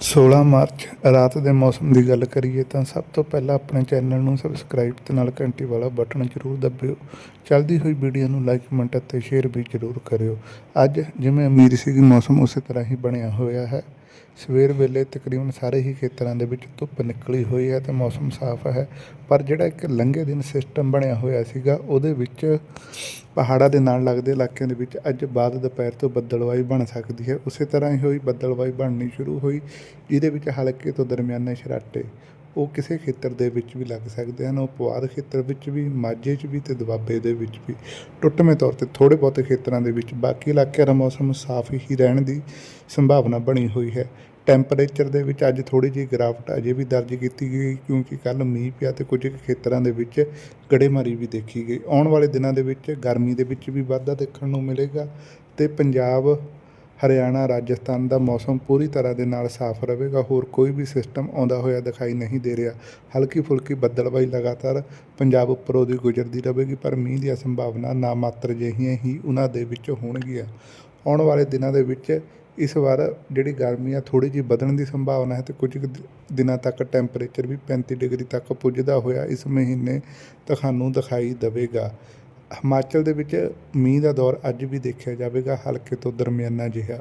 16 March, ਰਾਤ ਦੇ ਮੌਸਮ ਦੀ ਗੱਲ ਕਰੀਏ ਤਾਂ ਸਭ ਤੋਂ ਪਹਿਲਾਂ ਆਪਣੇ ਚੈਨਲ ਨੂੰ ਸਬਸਕ੍ਰਾਈਬ ਤੇ ਨਾਲ ਘੰਟੀ ਵਾਲਾ ਬਟਨ ਜ਼ਰੂਰ ਦਬਿਓ। ਚੱਲਦੀ ਹੋਈ ਵੀਡੀਓ ਨੂੰ ਲਾਈਕ ਕਮੈਂਟ ਅਤੇ ਸ਼ੇਅਰ ਵੀ ਜ਼ਰੂਰ ਕਰਿਓ। ਅੱਜ ਜਿਵੇਂ ਅਮੀਰ ਸੀਗੀ, ਮੌਸਮ ਉਸੇ ਤਰ੍ਹਾਂ ਹੀ ਬਣਿਆ ਹੋਇਆ ਹੈ। ਸਵੇਰ ਵੇਲੇ ਤਕਰੀਬਨ ਸਾਰੇ ਹੀ ਖੇਤਰਾਂ ਦੇ ਵਿੱਚ ਧੁੱਪ ਨਿਕਲੀ ਹੋਈ ਹੈ ਤੇ ਮੌਸਮ ਸਾਫ਼ ਹੈ। ਪਰ ਜਿਹੜਾ ਇੱਕ ਲੰਘੇ ਦਿਨ ਸਿਸਟਮ ਬਣਿਆ ਹੋਇਆ ਸੀਗਾ, ਉਹਦੇ ਵਿੱਚ ਪਹਾੜਾਂ ਦੇ ਨਾਲ ਲੱਗਦੇ ਇਲਾਕਿਆਂ ਦੇ ਵਿੱਚ ਅੱਜ ਬਾਅਦ ਦੁਪਹਿਰ ਤੋਂ ਬੱਦਲਵਾਈ ਬਣ ਸਕਦੀ ਹੈ। ਉਸੇ ਤਰ੍ਹਾਂ ਹੀ ਹੋਈ, ਬੱਦਲਵਾਈ ਬਣਨੀ ਸ਼ੁਰੂ ਹੋਈ। ਜਿਹਦੇ ਵਿੱਚ ਹਲਕੇ ਤੋਂ ਦਰਮਿਆਨੇ ਸ਼ਰਾਟੇ, ਉਹ ਕਿਸੇ ਖੇਤਰ ਦੇ ਵਿੱਚ ਵੀ ਲੱਗ ਸਕਦੇ ਹਨ, ਉਹ ਪੁਆਧ ਖੇਤਰ ਵਿੱਚ ਵੀ, ਮਾਝੇ 'ਚ ਵੀ ਤੇ ਦੁਆਬੇ ਦੇ ਵਿੱਚ ਵੀ। ਟੁੱਟਵੇਂ ਤੌਰ ਤੇ ਥੋੜ੍ਹੇ ਬਹੁਤੇ ਖੇਤਰਾਂ ਦੇ ਵਿੱਚ ਬਾਕੀ ਇਲਾਕਿਆਂ ਦਾ ਮੌਸਮ ਸਾਫ਼ ਹੀ ਰਹਿਣ ਦੀ ਸੰਭਾਵਨਾ ਬਣੀ ਹੋਈ ਹੈ। ਟੈਂਪਰੇਚਰ ਦੇ ਵਿੱਚ ਅੱਜ ਥੋੜੀ ਜਿਹੀ ਗਿਰਾਵਟ ਅਜੇ ਵੀ ਦਰਜ ਕੀਤੀ ਗਈ ਕਿਉਂਕਿ ਕੱਲ ਮੀਂਹ ਪਿਆ ਤੇ ਕੁਝ ਕੁ ਖੇਤਰਾਂ ਦੇ ਵਿੱਚ ਗੜੇਮਾਰੀ ਵੀ ਦੇਖੀ ਗਈ। ਆਉਣ ਵਾਲੇ ਦਿਨਾਂ ਦੇ ਵਿੱਚ ਗਰਮੀ ਦੇ ਵਿੱਚ ਵੀ ਵਾਧਾ ਦੇਖਣ ਨੂੰ ਮਿਲੇਗਾ ਤੇ ਪੰਜਾਬ ਹਰਿਆਣਾ, ਰਾਜਸਥਾਨ ਦਾ ਮੌਸਮ ਪੂਰੀ ਤਰ੍ਹਾਂ ਦੇ ਨਾਲ ਸਾਫ਼ ਰਹੇਗਾ, ਹੋਰ ਕੋਈ ਵੀ ਸਿਸਟਮ ਆਉਂਦਾ ਹੋਇਆ ਦਿਖਾਈ ਨਹੀਂ ਦੇ ਰਿਹਾ। ਹਲਕੀ ਫੁਲਕੀ ਬੱਦਲਬਾਈ ਲਗਾਤਾਰ ਪੰਜਾਬ ਉੱਪਰੋਂ ਦੀ ਗੁਜ਼ਰਦੀ ਰਹੇਗੀ, ਪਰ ਮੀਂਹ ਦੀਆਂ ਸੰਭਾਵਨਾ ਨਾ ਮਾਤਰ ਜਿਹੀਆਂ ਹੀ ਉਹਨਾਂ ਦੇ ਵਿੱਚ ਹੋਣਗੀਆਂ। ਆਉਣ ਵਾਲੇ ਦਿਨਾਂ ਦੇ ਵਿੱਚ ਇਸ ਵਾਰ ਜਿਹੜੀ ਗਰਮੀ ਆ ਥੋੜੀ ਜਿਹੀ ਵਧਣ ਦੀ ਸੰਭਾਵਨਾ ਹੈ ਤੇ ਕੁਝ ਕੁ ਦਿਨਾਂ ਤੱਕ ਟੈਂਪਰੇਚਰ ਵੀ 35 ਡਿਗਰੀ ਤੱਕ ਪੁੱਜਦਾ ਹੋਇਆ ਇਸ ਮਹੀਨੇ ਤੁਹਾਨੂੰ ਦਿਖਾਈ ਦੇਵੇਗਾ। ਹਿਮਾਚਲ ਦੇ ਵਿੱਚ ਮੀਂਹ ਦਾ ਦੌਰ ਅੱਜ ਵੀ ਦੇਖਿਆ ਜਾਵੇਗਾ ਹਲਕੇ ਤੋਂ ਦਰਮਿਆਨਾ ਜਿਹਾ।